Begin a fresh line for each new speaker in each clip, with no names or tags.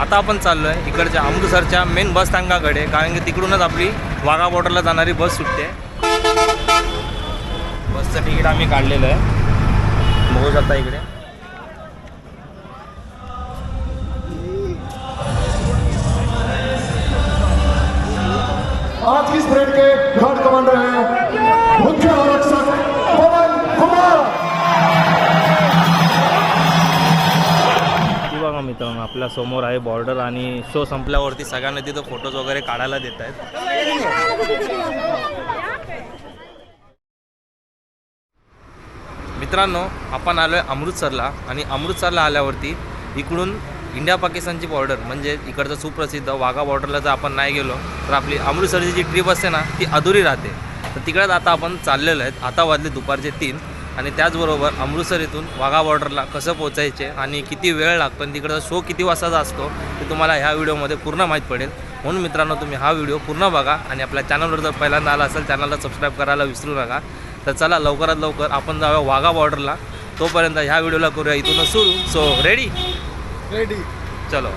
आता आपण चाललो आहे इकडच्या अमृतसरच्या मेन बस स्थानकाकडे कारण की तिकडूनच आपली वाघा बॉर्डरला जाणारी बस सुटते. बसचं तिकीट आम्ही काढलेलं आहे. बघू शकता इकडे. आपल्यासमोर आहे बॉर्डर आणि शो संपल्यावरती सगळ्यांना तिथं फोटोज वगैरे काढायला देत आहेत. मित्रांनो आपण आलो आहे अमृतसरला आणि अमृतसरला आल्यावरती इकडून इंडिया पाकिस्तानची बॉर्डर म्हणजे इकडचं सुप्रसिद्ध वाघा बॉर्डरला जर आपण नाही गेलो तर आपली अमृतसरची जी ट्रिप असते ना ती अधुरी राहते. तर तिकडेच आता आपण चाललेलो आहेत. आता वाजले दुपारचे तीन. आणि त्याचबरोबर अमृतसर इथून वाघा बॉर्डरला कसं पोचायचे आणि किती वेळ लागतो आणि तिकडचा शो किती वाजताचा असतो ते तुम्हाला ह्या व्हिडिओमध्ये पूर्ण माहीत पडेल. म्हणून मित्रांनो तुम्ही हा व्हिडिओ पूर्ण बघा आणि आपल्या चॅनलवर जर पहिल्यांदा आला असेल चॅनलला सबस्क्राईब करायला विसरू नका तर चला लवकरात लवकर आपण जाऊया वाघा बॉर्डरला तोपर्यंत ह्या व्हिडिओला करूया इथूनच सुरू. सो रेडी
रेडी
चलो.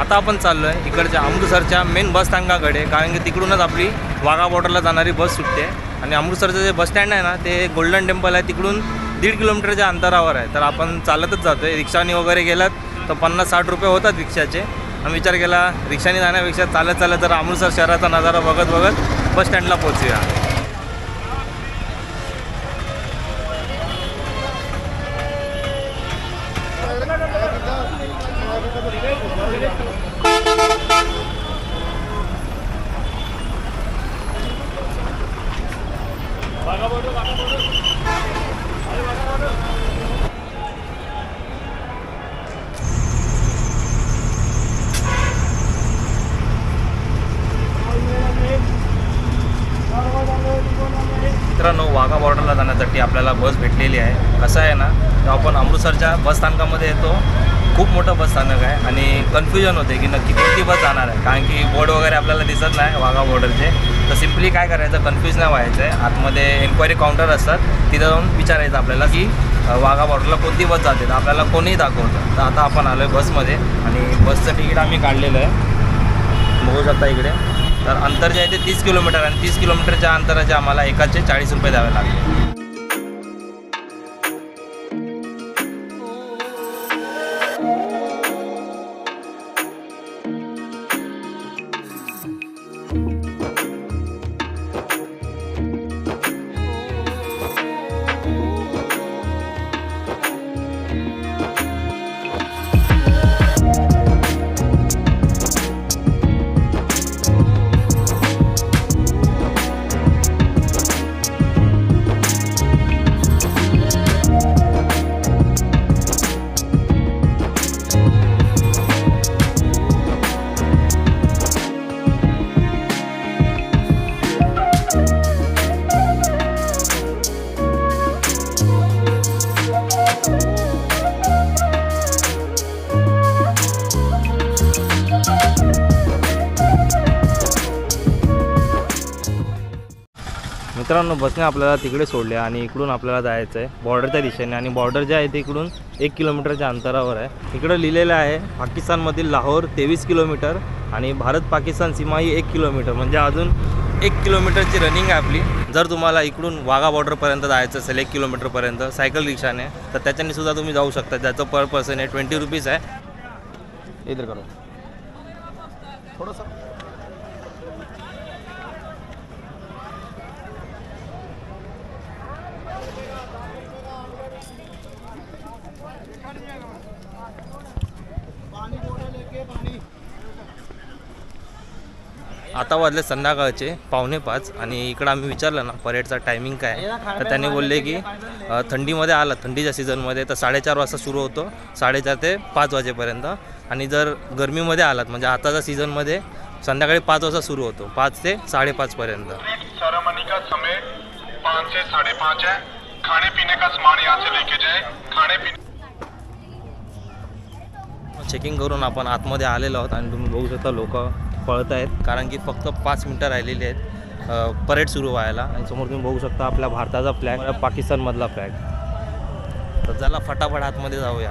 आता आपण चाललो आहे इकडच्या अमृतसरच्या मेन बस स्थानकाकडे कारण की तिकडूनच आपली वाघा बॉर्डरला जाणारी बस सुटते. आणि अमृतसरचं जे बस स्टँड आहे ना ते गोल्डन टेम्पल आहे. तिकडून दीड किलोमीटरच्या अंतरावर आहे. तर आपण चालतच जातो आहे रिक्षाने वगैरे गेलात तर पन्नास साठ रुपये होतात रिक्षाचे. आम्ही विचार केला रिक्षाने जाण्यापेक्षा चालत चालत जर अमृतसर शहराचा नजारा बघत बघत बस स्टँडला पोहोचूया. मित्रांनो वाघा बॉर्डरला जाण्यासाठी आपल्याला बस भेटलेली आहे. कसं आहे ना तेव्हा आपण अमृतसरच्या बस स्थानकामध्ये येतो. खूप मोठं बस स्थानक आहे आणि कन्फ्युजन होते की नक्की कोणती बस जाणार आहे. कारण की बोर्ड वगैरे आपल्याला दिसत नाही वाघा बॉर्डरचे तर सिम्पली काय करायचं कन्फ्यूज नाही व्हायचं आहे आतमध्ये एन्क्वायरी काउंटर असतात. तिथं जाऊन विचारायचं आपल्याला की वाघा बॉर्डरला कोणती बस जाते. तर आपल्याला कोणीही दाखवतं. तर आता आपण आलो आहे बसमध्ये आणि बसचं तिकीट आम्ही काढलेलं आहे. बघू शकता इकडे. तर अंतर जे आहे ते तीस किलोमीटर आणि तीस किलोमीटरच्या अंतराचे आम्हाला एकाचे चाळीस रुपये द्यावे लागले. मित्रांनो बसने आपल्याला तिकडे सोडले आणि इकडून आपल्याला जायचं आहे बॉर्डरच्या दिशेने आणि बॉर्डर जे आहे ते इकडून एक किलोमीटरच्या अंतरावर आहे. इकडं लिहिलेलं आहे पाकिस्तानमधील लाहोर तेवीस किलोमीटर आणि भारत पाकिस्तान सीमा ही एक किलोमीटर. म्हणजे अजून एक किलोमीटरची रनिंग आहे आपली. जर तुम्हाला इकडून वाघा बॉर्डरपर्यंत जायचं असेल एक किलोमीटरपर्यंत सायकल रिक्षाने तर त्याच्याने सुद्धा तुम्ही जाऊ शकता. त्याचं पर पर्सन आहे ट्वेंटी रुपीज आहे.
इधर करू. थोडंसं
आता वाजले संध्याकाळचे पावणे पाच आणि इकडं आम्ही विचारलं ना परेडचा टायमिंग काय आहे? तर त्यांनी बोलले की थंडीमध्ये आला थंडीच्या सीझनमध्ये तर साडेचार वाजता सुरू होतो साडेचार ते पाच वाजेपर्यंत. आणि जर गरमीमध्ये आलात म्हणजे आताच्या सीझनमध्ये संध्याकाळी पाच वाजता सुरू होतो पाच ते साडेपाचपर्यंत
सेरेमनी का समय पाँच से साढ़े पाँच है खाने पीने का सामान यहाँ से लेके जाए खाने पीने
चेकिंग करून आपण आतमध्ये आलेलो आहोत आणि तुम्ही बघू शकता लोक पळत आहेत. कारण की फक्त पाच मिनटं राहिलेली आहेत. परेड सुरू व्हायला आणि समोर तुम्ही बघू शकता आपल्या भारताचा फ्लॅग पाकिस्तानमधला फ्लॅग तर चला फटाफट आतमध्ये जाऊया.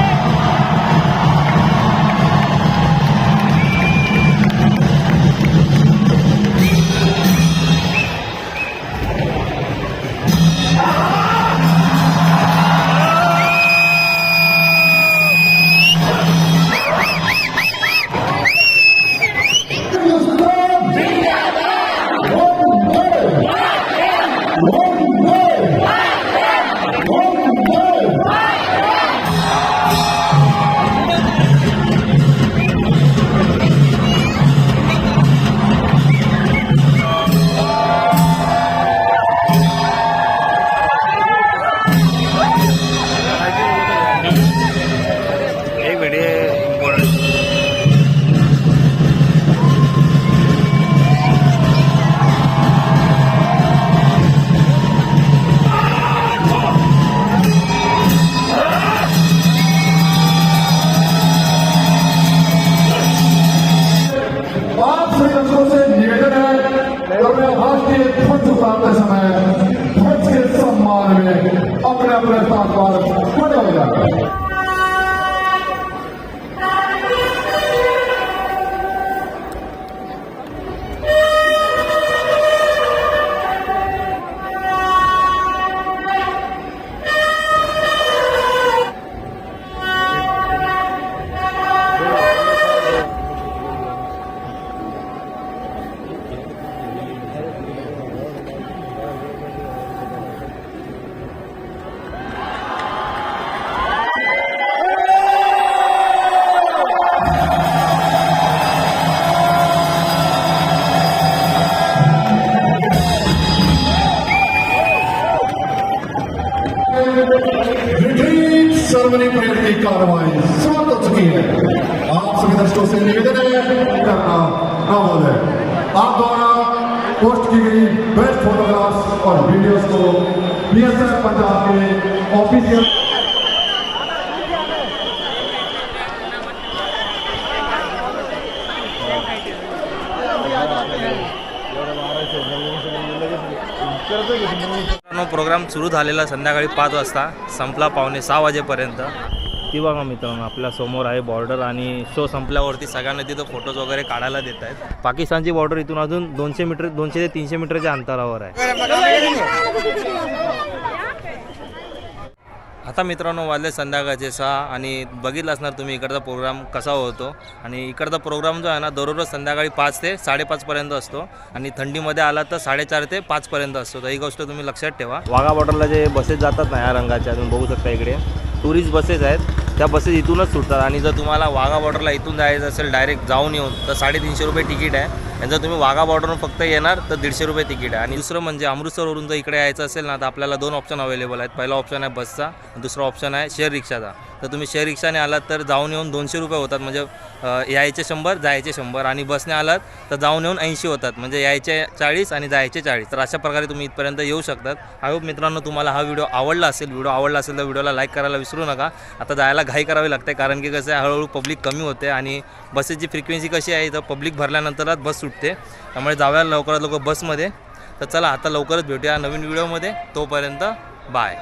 ます。我々が。रिट्रीट सेरेमनी परेड की कार्रवाई समाप्त हो चुकी है आप सभी दर्शकों से निवेदन है करना ना बोले आप द्वारा पोस्ट की गई बेस्ट फोटोग्राफ्स और वीडियोस को बीएसएफ पंजाब के ऑफिशियल
प्रोग्राम सुरू झालेला संध्याकाळी पाच वाजता. संपला पावणे सहा वाजेपर्यंत. ती बघा मित्रांनो आपल्यासमोर आहे बॉर्डर आणि शो संपल्यावरती सगळ्यांना तिथं फोटोज वगैरे काढायला देत आहेत. पाकिस्तानची बॉर्डर इथून अजून दोनशे मीटर दोनशे ते तीनशे मीटरच्या अंतरावर आहे. आता मित्रांनो वाजले संध्याकाळचे सहा आणि बघितलं असणार तुम्ही इकडचा प्रोग्राम कसा होतो. आणि इकडचा प्रोग्राम जो आहे ना दररोज संध्याकाळी पाच ते साडेपाचपर्यंत असतो. आणि थंडीमध्ये आला तर साडेचार ते पाचपर्यंत असतो. तर ही गोष्ट तुम्ही लक्षात ठेवा. वाघा बॉर्डरला जे बसेस जातात ना ह्या रंगाच्या तुम्ही बघू शकता इकडे. टुरिस्ट बसेस आहेत. त्या बसेस इथूनच सुटतात. आणि जर तुम्हाला वाघा बॉर्डरला इथून जायचं असेल डायरेक्ट जाऊन येऊन तर साडेतीनशे रुपये तिकीट आहे. आणि जर तुम्ही वाघा बॉर्डरवरून फक्त येणार तर दीडशे रुपये तिकीट आहे. आणि दुसरं म्हणजे अमृतसरवरून जर इकडे यायचं असेल ना तर आपल्याला दोन ऑप्शन अवेलेबल आहेत. पहिला ऑप्शन आहे बसचा आणि दुसरा ऑप्शन आहे शेअर रिक्षाचा तर तुम्ही शेअर रिक्षाने आलात तर जाऊन येऊन दोनशे रुपये होतात. म्हणजे यायचे शंभर जायचे शंभर. आणि बसने आलात तर जाऊन येऊन ऐंशी होतात. म्हणजे यायचे चाळीस आणि जायचे चाळीस. तर अशा प्रकारे तुम्ही इथपर्यंत येऊ शकतात. आय होप मित्रांनो तुम्हाला हा व्हिडिओ आवडला असेल. व्हिडिओ आवडला असेल तर व्हिडिओला लाईक करायला विसरू नका. आता जायला घाई करावी लागते कारण की कसं आहे हळूहळू पब्लिक कमी होते. आणि बसेसची फ्रिक्वेन्सी कशी आहे तर पब्लिक भरल्यानंतरच बस निघते. त्यामुळे जाऊया लवकरात लवकर बसमध्ये. तर चला आता लवकरच भेटूया नवीन व्हिडिओमध्ये. तोपर्यंत बाय.